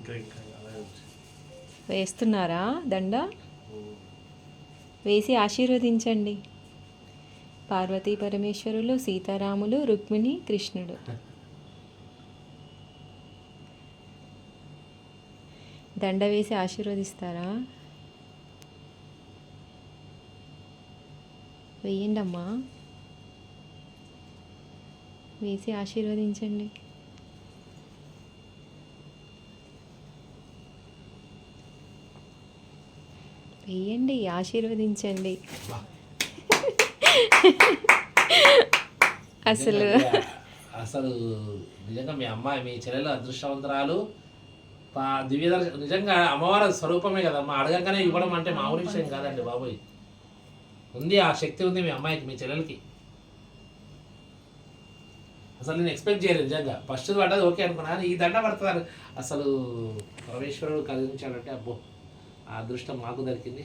ఇంకా ఇంకా అలాగే ఉంది. వేస్తున్నారా దండ. వేసి ఆశీర్వదించండి. పార్వతీ పరమేశ్వరులు సీతారాములు రుక్మిణి కృష్ణుడు. దండ వేసి ఆశీర్వదిస్తారా? వేయండి అమ్మా వేసి ఆశీర్వదించండి. వేయండి ఆశీర్వదించండి. అసలు అసలు నిజంగా మీ అమ్మాయి మీ చెల్లెలు అదృష్టవంతరాలు. దివ్యదర్శ నిజంగా అమ్మవారి స్వరూపమే కదమ్మా అడగగానే ఇవ్వడం అంటే మామూలు విషయం కాదండి బాబోయ్. ఉంది ఆ శక్తి ఉంది మీ అమ్మాయికి మీ చెల్లెలకి. అసలు నేను ఎక్స్పెక్ట్ చేయలేదు నిజంగా. ఫస్ట్ పడ్డది ఓకే అనుకున్నాను ఈ దండ పడతారు అసలు పరమేశ్వరుడు కలిగించాడంటే అబ్బో ఆ అదృష్టం మాకు దొరికింది.